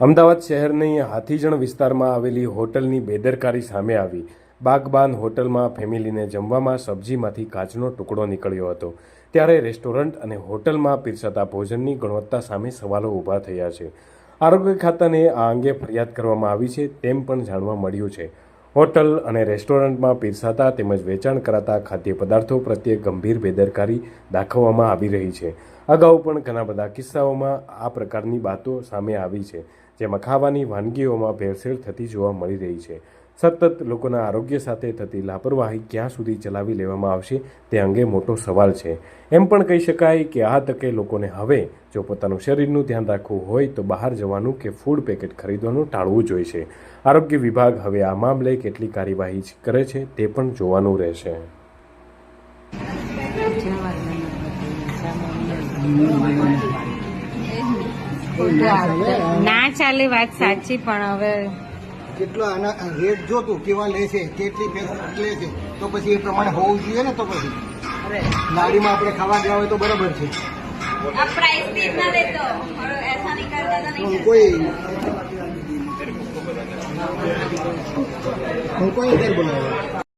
અમદાવાદ શહેરની હાથીજણ વિસ્તારમાં આવેલી હોટલની બેદરકારી સામે આવી. બાગબાન હોટલમાં ફેમિલીને જમવામાં સબ્જીમાંથી કાચનો ટુકડો નીકળ્યો હતો. ત્યારે રેસ્ટોરન્ટ અને હોટલમાં પીરસાતા ભોજનની ગુણવત્તા સામે સવાલો ઊભા થયા છે. આરોગ્ય ખાતાને આ અંગે ફરિયાદ કરવામાં આવી છે તેમ પણ જાણવા મળ્યું છે. હોટલ અને રેસ્ટોરન્ટમાં પીરસાતા તેમજ વેચાણ કરાતા ખાદ્ય પદાર્થો પ્રત્યે ગંભીર બેદરકારી દાખવવામાં આવી રહી છે. અગાઉ પણ ઘણા બધા કિસ્સાઓમાં આ પ્રકારની બાતો સામે આવી છે, જેમાં ખાવાની વાનગીઓમાં ભેળસેળ થતી જોવા મળી રહી છે. સતત લોકોના આરોગ્ય સાથે થતી લાપરવાહી ક્યાં સુધી ચલાવી લેવામાં આવશે તે અંગે મોટો સવાલ છે. એમ પણ કહી શકાય કે આ તકે લોકોને હવે જો પોતાનું શરીરનું ધ્યાન રાખવું હોય તો બહાર જવાનું કે ફૂડ પેકેટ ખરીદવાનું ટાળવું જોઈશે. આરોગ્ય વિભાગ હવે આ મામલે કેટલી કાર્યવાહી કરે છે તે પણ જોવાનું રહેશે. ના ચાલે વાત સાચી, પણ હવે કેટલો આના રેટ જોતું કેવા લે છે કેટલી લે છે તો પછી એ પ્રમાણે હોવું જોઈએ ને તો પછી. નાળીમાં આપણે ખાવા ગયા હોય તો બરાબર છે. કોઈ હું કોઈ બોલાવ્યો